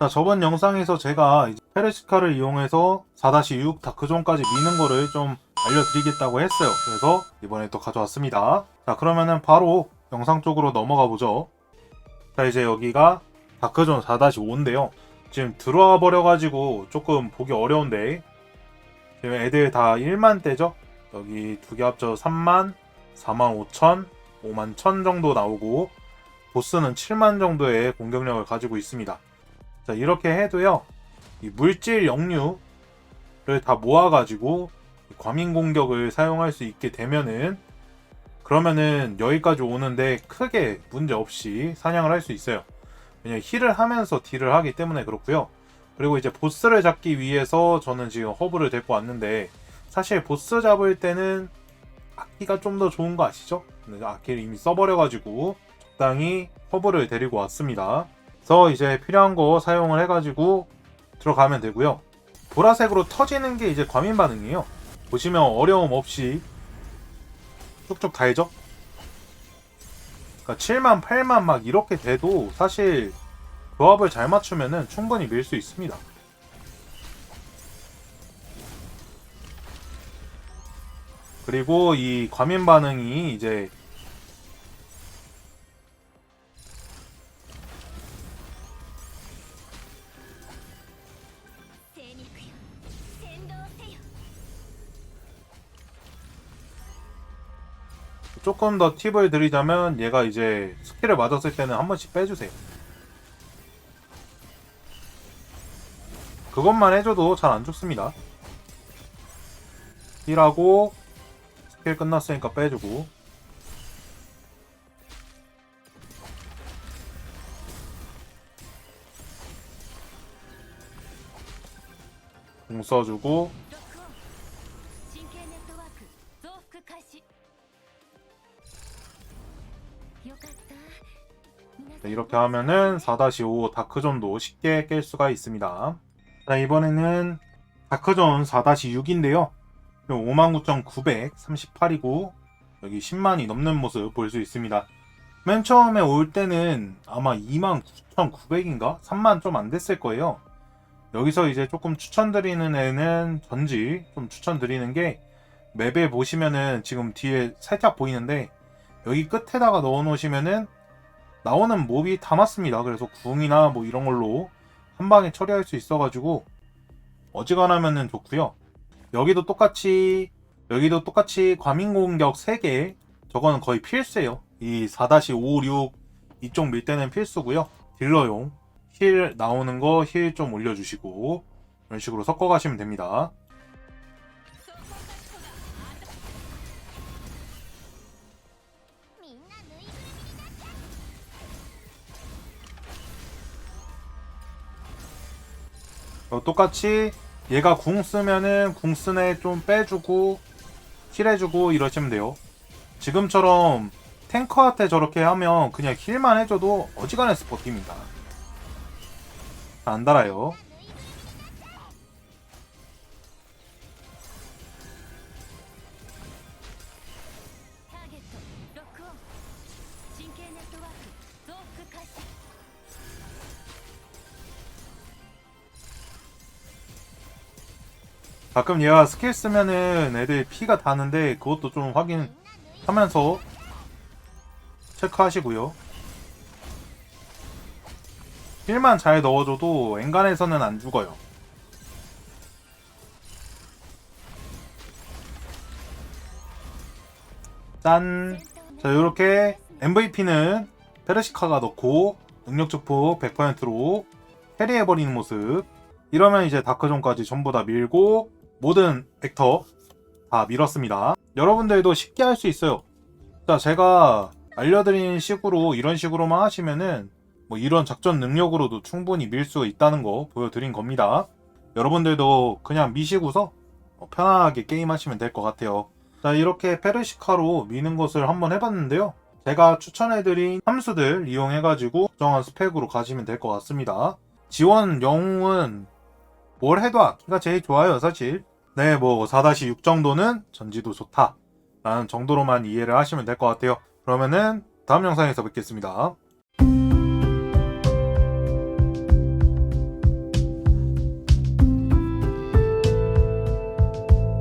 자, 저번 영상에서 제가 페르시카를 이용해서 4-6 다크존까지 미는 거를 좀 알려드리겠다고 했어요. 그래서 이번에 또 가져왔습니다. 자, 그러면은 바로 영상 쪽으로 넘어가 보죠. 자, 이제 여기가 다크존 4-5인데요. 지금 들어와 버려가지고 조금 보기 어려운데 지금 애들 다 1만 대죠? 여기 두 개 합쳐 3만, 4만 5천, 5만 1천 정도 나오고 보스는 7만 정도의 공격력을 가지고 있습니다. 자, 이렇게 해도요, 이 물질 역류를 다 모아가지고 과민 공격을 사용할 수 있게 되면은, 그러면은 여기까지 오는데 크게 문제 없이 사냥을 할 수 있어요. 왜냐면 힐을 하면서 딜을 하기 때문에 그렇고요. 그리고 이제 보스를 잡기 위해서 저는 지금 허브를 데리고 왔는데, 사실 보스 잡을 때는 악기가 좀 더 좋은 거 아시죠? 악기를 이미 써버려가지고 적당히 허브를 데리고 왔습니다. 그래서 이제 필요한 거 사용을 해가지고 들어가면 되고요. 보라색으로 터지는 게 이제 과민 반응이에요. 보시면 어려움 없이 쭉쭉 달죠? 그러니까 7만, 8만 막 이렇게 돼도 사실 조합을 잘 맞추면은 충분히 밀 수 있습니다. 그리고 이 과민 반응이 이제 조금 더 팁을 드리자면 얘가 이제 스킬을 맞았을 때는 한 번씩 빼주세요. 그것만 해줘도 잘 안 죽습니다. 힐하고 스킬 끝났으니까 빼주고 공 써주고 네, 이렇게 하면은 4-5 다크존도 쉽게 깰 수가 있습니다. 자, 이번에는 다크존 4-6인데요. 59,938이고 여기 10만이 넘는 모습 볼 수 있습니다. 맨 처음에 올 때는 아마 29,900인가? 3만 좀 안 됐을 거예요. 여기서 이제 조금 추천드리는 애는 전지 좀 추천드리는 게 맵에 보시면은 지금 뒤에 살짝 보이는데 여기 끝에다가 넣어 놓으시면은 나오는 몹이 다 맞습니다. 그래서 궁이나 뭐 이런 걸로 한 방에 처리할 수 있어가지고 어지간하면은 좋고요. 여기도 똑같이 여기도 똑같이 과민 공격 3개 저거는 거의 필수예요. 이 4-5, 6 이쪽 밀 때는 필수고요. 딜러용 힐 나오는 거 힐 좀 올려주시고 이런 식으로 섞어 가시면 됩니다. 똑같이 얘가 궁 쓰면은 궁쓴애좀 빼주고 힐해주고 이러시면 돼요. 지금처럼 탱커한테 저렇게 하면 그냥 힐만 해줘도 어지간해서 버팁니다. 안 달아요. 가끔 얘가 스킬 쓰면은 애들 피가 다는데 그것도 좀 확인하면서 체크하시고요. 힐만 잘 넣어줘도 엔간에서는 안 죽어요. 짠! 자, 이렇게 MVP는 페르시카가 넣고 능력 축복 100%로 캐리해버리는 모습. 이러면 이제 다크존까지 전부 다 밀고 모든 벡터 다 밀었습니다. 여러분들도 쉽게 할 수 있어요. 자, 제가 알려드린 식으로 이런 식으로만 하시면은 뭐 이런 작전 능력으로도 충분히 밀 수 있다는 거 보여드린 겁니다. 여러분들도 그냥 미시고서 어, 편하게 게임하시면 될 것 같아요. 자, 이렇게 페르시카로 미는 것을 한번 해봤는데요. 제가 추천해드린 함수들 이용해가지고 특정한 스펙으로 가시면 될 것 같습니다. 지원 영웅은 뭘 해도 악기가 제일 좋아요, 사실. 네, 뭐 4-6 정도는 전지도 좋다. 라는 정도로만 이해를 하시면 될 것 같아요. 그러면은 다음 영상에서 뵙겠습니다.